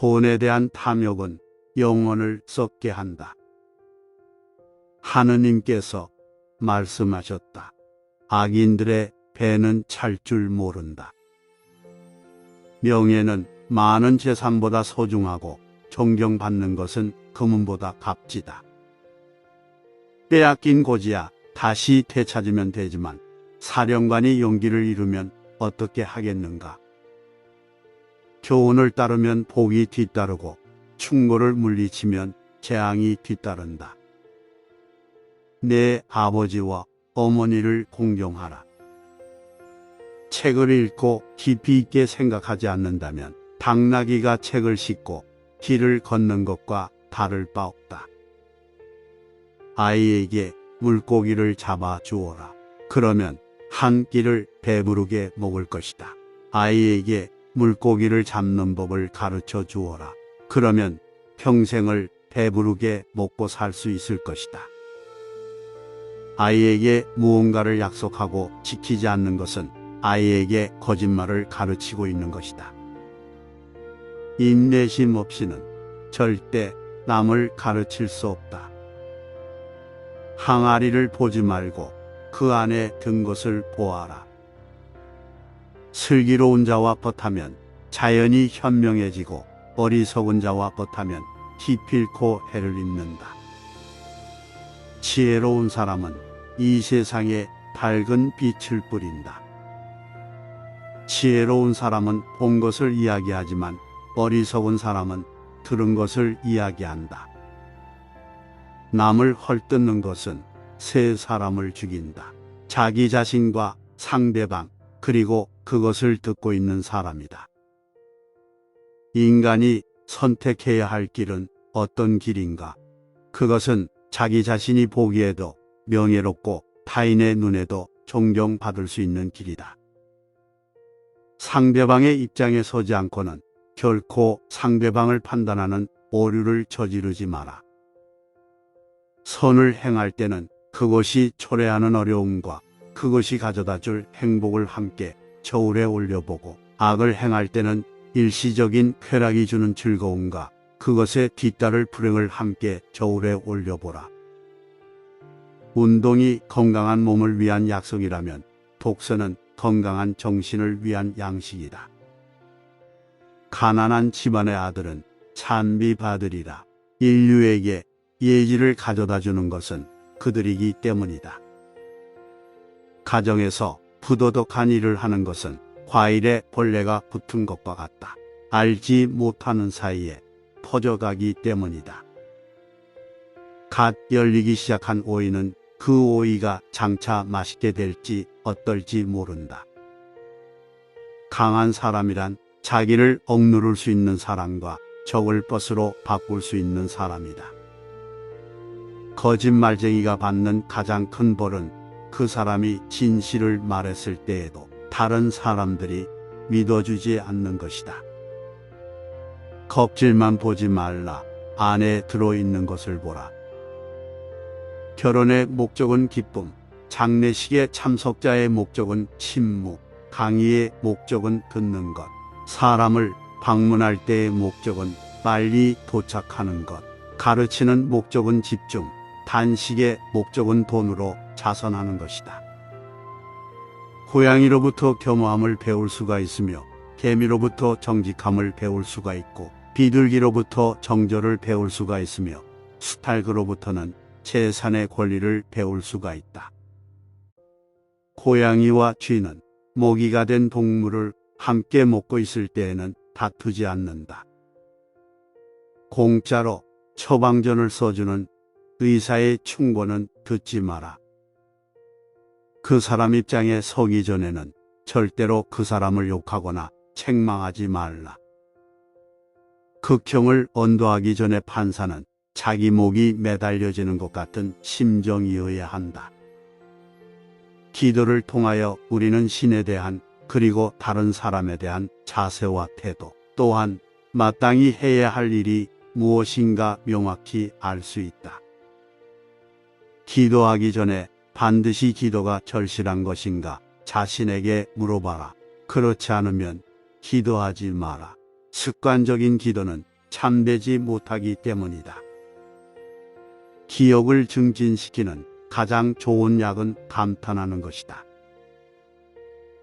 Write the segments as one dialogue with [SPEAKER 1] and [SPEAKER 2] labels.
[SPEAKER 1] 돈에 대한 탐욕은 영혼을 썩게 한다. 하느님께서 말씀하셨다. 악인들의 배는 찰 줄 모른다. 명예는 많은 재산보다 소중하고 존경받는 것은 금은보다 값지다. 빼앗긴 고지야 다시 되찾으면 되지만 사령관이 용기를 잃으면 어떻게 하겠는가? 교훈을 따르면 복이 뒤따르고 충고를 물리치면 재앙이 뒤따른다. 내 아버지와 어머니를 공경하라. 책을 읽고 깊이 있게 생각하지 않는다면 당나귀가 책을 싣고 길을 걷는 것과 다를 바 없다. 아이에게 물고기를 잡아 주어라. 그러면 한 끼를 배부르게 먹을 것이다. 아이에게 물고기를 잡는 법을 가르쳐 주어라. 그러면 평생을 배부르게 먹고 살 수 있을 것이다. 아이에게 무언가를 약속하고 지키지 않는 것은 아이에게 거짓말을 가르치고 있는 것이다. 인내심 없이는 절대 남을 가르칠 수 없다. 항아리를 보지 말고 그 안에 든 것을 보아라. 슬기로운 자와 벗하면 자연이 현명해지고 어리석은 자와 벗하면 기필코 해를 입는다. 지혜로운 사람은 이 세상에 밝은 빛을 뿌린다. 지혜로운 사람은 본 것을 이야기하지만 어리석은 사람은 들은 것을 이야기한다. 남을 헐뜯는 것은 세 사람을 죽인다. 자기 자신과 상대방, 그리고 그것을 듣고 있는 사람이다. 인간이 선택해야 할 길은 어떤 길인가? 그것은 자기 자신이 보기에도 명예롭고 타인의 눈에도 존경받을 수 있는 길이다. 상대방의 입장에 서지 않고는 결코 상대방을 판단하는 오류를 저지르지 마라. 선을 행할 때는 그것이 초래하는 어려움과 그것이 가져다 줄 행복을 함께 저울에 올려보고 악을 행할 때는 일시적인 쾌락이 주는 즐거움과 그것에 뒤따를 불행을 함께 저울에 올려보라. 운동이 건강한 몸을 위한 약속이라면 독서는 건강한 정신을 위한 양식이다. 가난한 집안의 아들은 찬미받으리라. 인류에게 예지를 가져다 주는 것은 그들이기 때문이다. 가정에서 부도덕한 일을 하는 것은 과일에 벌레가 붙은 것과 같다. 알지 못하는 사이에 퍼져가기 때문이다. 갓 열리기 시작한 오이는 그 오이가 장차 맛있게 될지 어떨지 모른다. 강한 사람이란 자기를 억누를 수 있는 사람과 적을 벗으로 바꿀 수 있는 사람이다. 거짓말쟁이가 받는 가장 큰 벌은 그 사람이 진실을 말했을 때에도 다른 사람들이 믿어주지 않는 것이다. 겁질만 보지 말라. 안에 들어있는 것을 보라. 결혼의 목적은 기쁨, 장례식의 참석자의 목적은 침묵, 강의의 목적은 듣는 것, 사람을 방문할 때의 목적은 빨리 도착하는 것, 가르치는 목적은 집중, 단식의 목적은 돈으로 자선하는 것이다. 고양이로부터 겸허함을 배울 수가 있으며 개미로부터 정직함을 배울 수가 있고 비둘기로부터 정절을 배울 수가 있으며 수탈그로부터는 재산의 권리를 배울 수가 있다. 고양이와 쥐는 모기가 된 동물을 함께 먹고 있을 때에는 다투지 않는다. 공짜로 처방전을 써주는 의사의 충고는 듣지 마라. 그 사람 입장에 서기 전에는 절대로 그 사람을 욕하거나 책망하지 말라. 극형을 언도하기 전에 판사는 자기 목이 매달려지는 것 같은 심정이어야 한다. 기도를 통하여 우리는 신에 대한 그리고 다른 사람에 대한 자세와 태도 또한 마땅히 해야 할 일이 무엇인가 명확히 알 수 있다. 기도하기 전에 반드시 기도가 절실한 것인가 자신에게 물어봐라. 그렇지 않으면 기도하지 마라. 습관적인 기도는 참되지 못하기 때문이다. 기억을 증진시키는 가장 좋은 약은 감탄하는 것이다.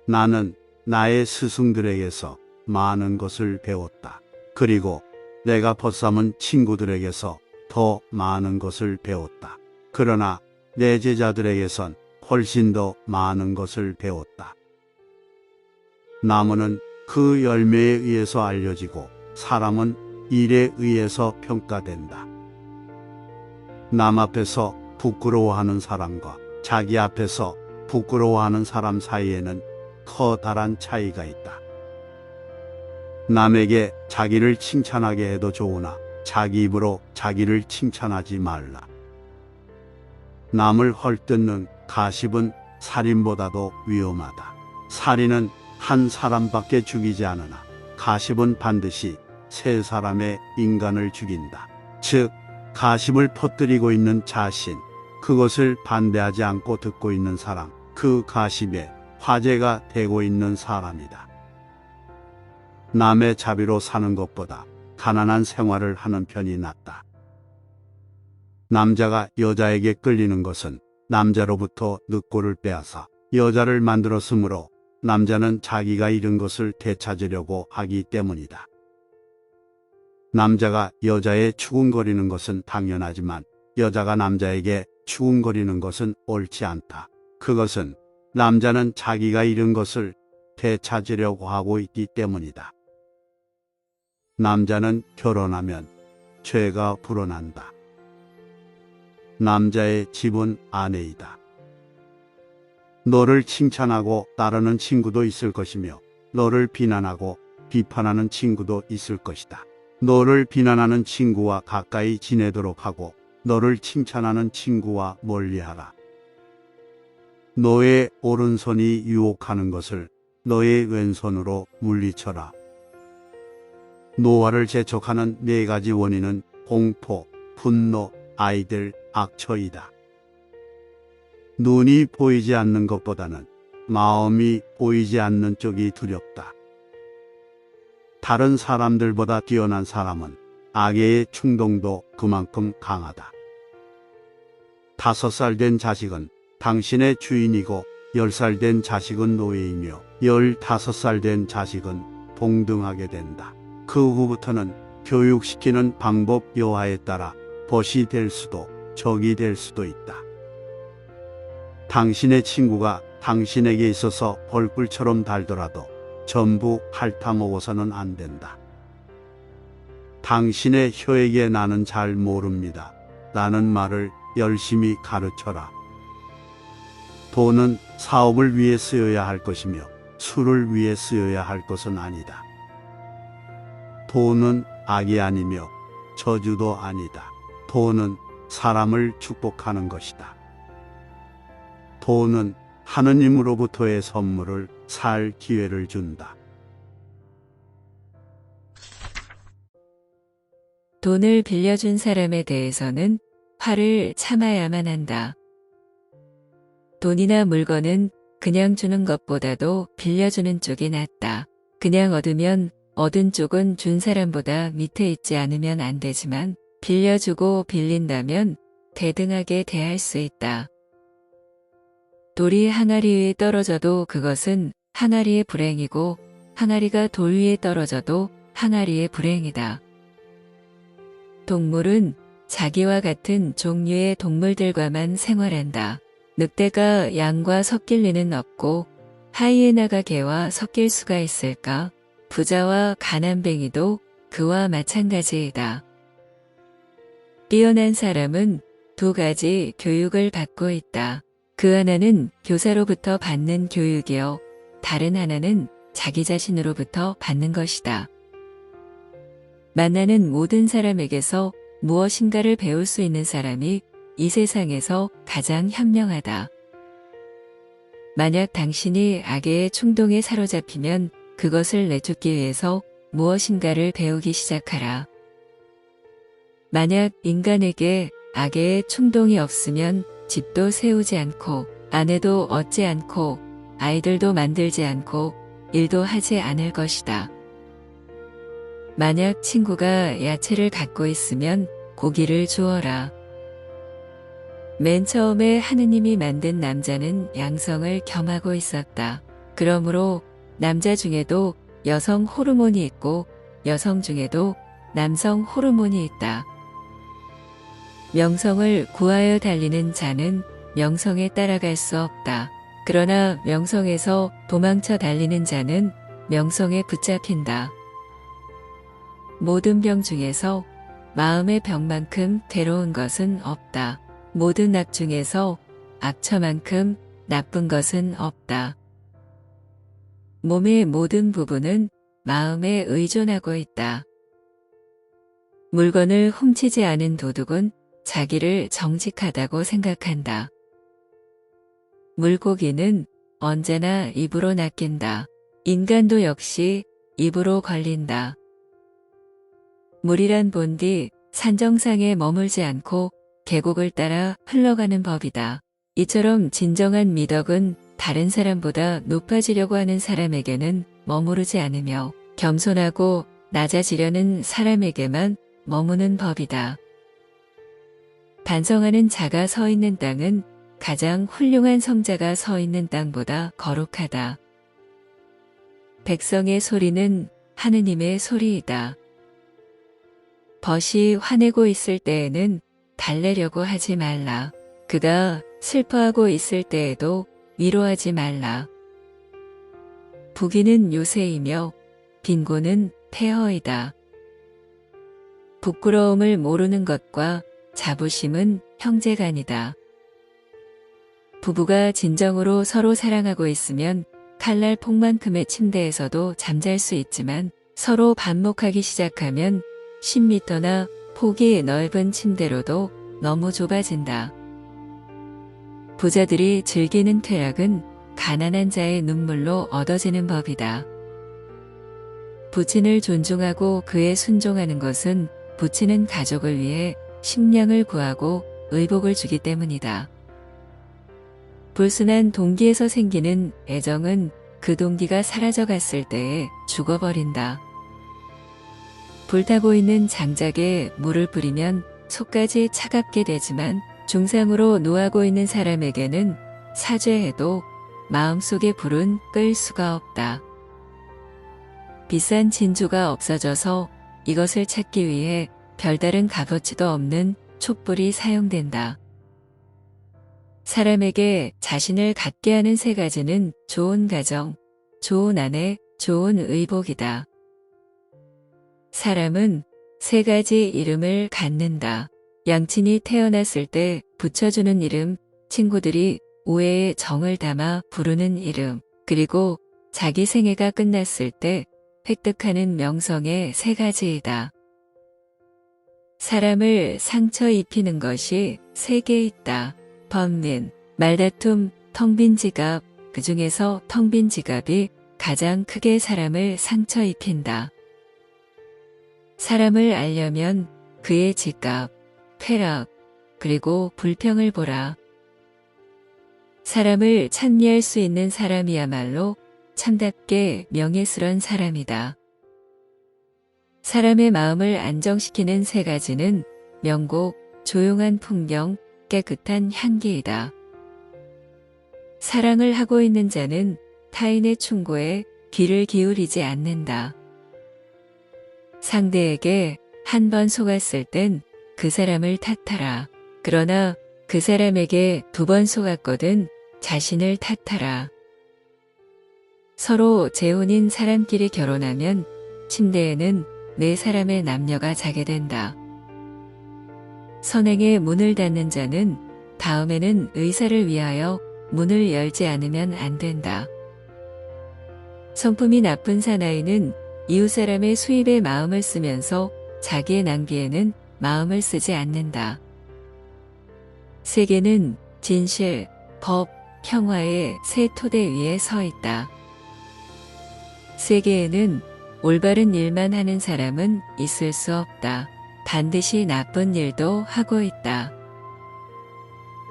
[SPEAKER 1] 나는 나의 스승들에게서 많은 것을 배웠다. 그리고 내가 벗삼은 친구들에게서 더 많은 것을 배웠다. 그러나 내 제자들에게선 훨씬 더 많은 것을 배웠다. 나무는 그 열매에 의해서 알려지고 사람은 일에 의해서 평가된다. 남 앞에서 부끄러워하는 사람과 자기 앞에서 부끄러워하는 사람 사이에는 커다란 차이가 있다. 남에게 자기를 칭찬하게 해도 좋으나 자기 입으로 자기를 칭찬하지 말라. 남을 헐뜯는 가십은 살인보다도 위험하다. 살인은 한 사람밖에 죽이지 않으나 가십은 반드시 세 사람의 인간을 죽인다. 즉, 가십을 퍼뜨리고 있는 자신, 그것을 반대하지 않고 듣고 있는 사람, 그 가십에 화제가 되고 있는 사람이다. 남의 자비로 사는 것보다 가난한 생활을 하는 편이 낫다. 남자가 여자에게 끌리는 것은 남자로부터 늑골을 빼앗아 여자를 만들었으므로 남자는 자기가 잃은 것을 되찾으려고 하기 때문이다. 남자가 여자의 추궁거리는 것은 당연하지만 여자가 남자에게 추궁거리는 것은 옳지 않다. 그것은 남자는 자기가 잃은 것을 되찾으려고 하고 있기 때문이다. 남자는 결혼하면 죄가 불어난다. 남자의 집은 아내이다. 너를 칭찬하고 따르는 친구도 있을 것이며 너를 비난하고 비판하는 친구도 있을 것이다. 너를 비난하는 친구와 가까이 지내도록 하고 너를 칭찬하는 친구와 멀리하라. 너의 오른손이 유혹하는 것을 너의 왼손으로 물리쳐라. 노화를 재촉하는 네 가지 원인은 공포, 분노, 아이들, 악처이다. 눈이 보이지 않는 것보다는 마음이 보이지 않는 쪽이 두렵다. 다른 사람들보다 뛰어난 사람은 악의 충동도 그만큼 강하다. 다섯 살 된 자식은 당신의 주인이고 열 살 된 자식은 노예이며 열다섯 살 된 자식은 동등하게 된다. 그 후부터는 교육시키는 방법 여하에 따라 벗이 될 수도 적이 될 수도 있다. 당신의 친구가 당신에게 있어서 벌꿀처럼 달더라도 전부 핥아먹어서는 안 된다. 당신의 혀에게 나는 잘 모릅니다. 라는 말을 열심히 가르쳐라. 돈은 사업을 위해 쓰여야 할 것이며 술을 위해 쓰여야 할 것은 아니다. 돈은 악이 아니며 저주도 아니다. 돈은 사람을 축복하는 것이다. 돈은 하느님으로부터의 선물을 살 기회를 준다.
[SPEAKER 2] 돈을 빌려준 사람에 대해서는 화를 참아야만 한다. 돈이나 물건은 그냥 주는 것보다도 빌려주는 쪽이 낫다. 그냥 얻으면 얻은 쪽은 준 사람보다 밑에 있지 않으면 안 되지만 빌려주고 빌린다면 대등하게 대할 수 있다. 돌이 항아리 위에 떨어져도 그것은 항아리의 불행이고 항아리가 돌 위에 떨어져도 항아리의 불행이다. 동물은 자기와 같은 종류의 동물들과만 생활한다. 늑대가 양과 섞일 리는 없고 하이에나가 개와 섞일 수가 있을까? 부자와 가난뱅이도 그와 마찬가지이다. 뛰어난 사람은 두 가지 교육을 받고 있다. 그 하나는 교사로부터 받는 교육이요. 다른 하나는 자기 자신으로부터 받는 것이다. 만나는 모든 사람에게서 무엇인가를 배울 수 있는 사람이 이 세상에서 가장 현명하다. 만약 당신이 악의 충동에 사로잡히면 그것을 내쫓기 위해서 무엇인가를 배우기 시작하라. 만약 인간에게 악의 충동이 없으면 집도 세우지 않고 아내도 얻지 않고 아이들도 만들지 않고 일도 하지 않을 것이다. 만약 친구가 야채를 갖고 있으면 고기를 주어라. 맨 처음에 하느님이 만든 남자는 양성을 겸하고 있었다. 그러므로 남자 중에도 여성 호르몬이 있고 여성 중에도 남성 호르몬이 있다. 명성을 구하여 달리는 자는 명성에 따라갈 수 없다. 그러나 명성에서 도망쳐 달리는 자는 명성에 붙잡힌다. 모든 병 중에서 마음의 병만큼 괴로운 것은 없다. 모든 악 중에서 악처만큼 나쁜 것은 없다. 몸의 모든 부분은 마음에 의존하고 있다. 물건을 훔치지 않은 도둑은 자기를 정직하다고 생각한다. 물고기는 언제나 입으로 낚인다. 인간도 역시 입으로 걸린다. 물이란 본디 산정상에 머물지 않고 계곡을 따라 흘러가는 법이다. 이처럼 진정한 미덕은 다른 사람보다 높아지려고 하는 사람에게는 머무르지 않으며 겸손하고 낮아지려는 사람에게만 머무는 법이다. 반성하는 자가 서 있는 땅은 가장 훌륭한 성자가 서 있는 땅보다 거룩하다. 백성의 소리는 하느님의 소리이다. 벗이 화내고 있을 때에는 달래려고 하지 말라. 그가 슬퍼하고 있을 때에도 위로하지 말라. 부귀는 요새이며 빈곤은 폐허이다. 부끄러움을 모르는 것과 자부심은 형제간이다. 부부가 진정으로 서로 사랑하고 있으면 칼날 폭만큼의 침대에서도 잠잘 수 있지만 서로 반목하기 시작하면 10미터나 폭이 넓은 침대로도 너무 좁아진다. 부자들이 즐기는 퇴락은 가난한 자의 눈물로 얻어지는 법이다. 부친을 존중하고 그에 순종하는 것은 부친은 가족을 위해 식량을 구하고 의복을 주기 때문이다. 불순한 동기에서 생기는 애정은 그 동기가 사라져 갔을 때에 죽어버린다. 불타고 있는 장작에 물을 뿌리면 속까지 차갑게 되지만 중상으로 노하고 있는 사람에게는 사죄해도 마음속의 불은 끌 수가 없다. 비싼 진주가 없어져서 이것을 찾기 위해 별다른 값어치도 없는 촛불이 사용된다. 사람에게 자신을 갖게 하는 세 가지는 좋은 가정, 좋은 아내, 좋은 의복이다. 사람은 세 가지 이름을 갖는다. 양친이 태어났을 때 붙여주는 이름, 친구들이 오해의 정을 담아 부르는 이름, 그리고 자기 생애가 끝났을 때 획득하는 명성의 세 가지이다. 사람을 상처 입히는 것이 세 개 있다. 범민, 말다툼, 텅 빈 지갑, 그 중에서 텅 빈 지갑이 가장 크게 사람을 상처 입힌다. 사람을 알려면 그의 지갑, 쾌락, 그리고 불평을 보라. 사람을 찬미할 수 있는 사람이야말로 참답게 명예스런 사람이다. 사람의 마음을 안정시키는 세 가지는 명곡, 조용한 풍경, 깨끗한 향기이다. 사랑을 하고 있는 자는 타인의 충고에 귀를 기울이지 않는다. 상대에게 한 번 속았을 땐 그 사람을 탓하라. 그러나 그 사람에게 두 번 속았거든 자신을 탓하라. 서로 재혼인 사람끼리 결혼하면 침대에는 네 사람의 남녀가 자게 된다. 선행에 문을 닫는 자는 다음에는 의사를 위하여 문을 열지 않으면 안 된다. 성품이 나쁜 사나이는 이웃 사람의 수입에 마음을 쓰면서 자기의 낭비에는 마음을 쓰지 않는다. 세계는 진실, 법, 평화의 세 토대 위에 서 있다. 세계에는 올바른 일만 하는 사람은 있을 수 없다. 반드시 나쁜 일도 하고 있다.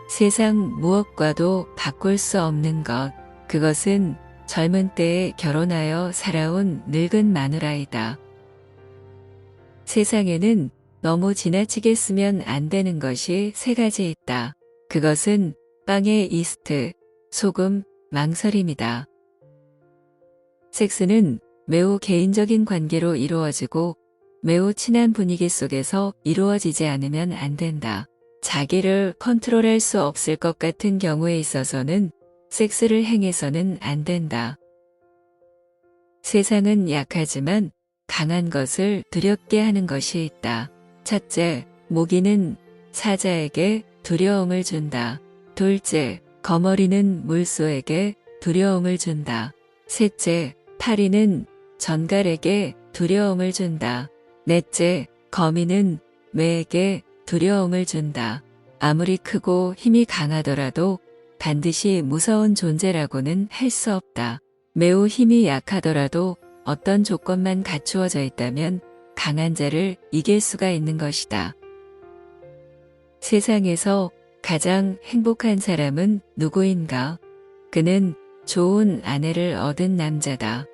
[SPEAKER 2] 세상 무엇과도 바꿀 수 없는 것, 그것은 젊은 때에 결혼하여 살아온 늙은 마누라이다. 세상에는 너무 지나치게 쓰면 안 되는 것이 세 가지 있다. 그것은 빵의 이스트, 소금, 망설임이다. 섹스는 매우 개인적인 관계로 이루어지고 매우 친한 분위기 속에서 이루어지지 않으면 안 된다. 자기를 컨트롤할 수 없을 것 같은 경우에 있어서는 섹스를 행해서는 안 된다. 세상은 약하지만 강한 것을 두렵게 하는 것이 있다. 첫째, 모기는 사자에게 두려움을 준다. 둘째, 거머리는 물소에게 두려움을 준다. 셋째, 파리는 전갈에게 두려움을 준다. 넷째, 거미는 매에게 두려움을 준다. 아무리 크고 힘이 강하더라도 반드시 무서운 존재라고는 할 수 없다. 매우 힘이 약하더라도 어떤 조건만 갖추어져 있다면 강한 자를 이길 수가 있는 것이다. 세상에서 가장 행복한 사람은 누구인가? 그는 좋은 아내를 얻은 남자다.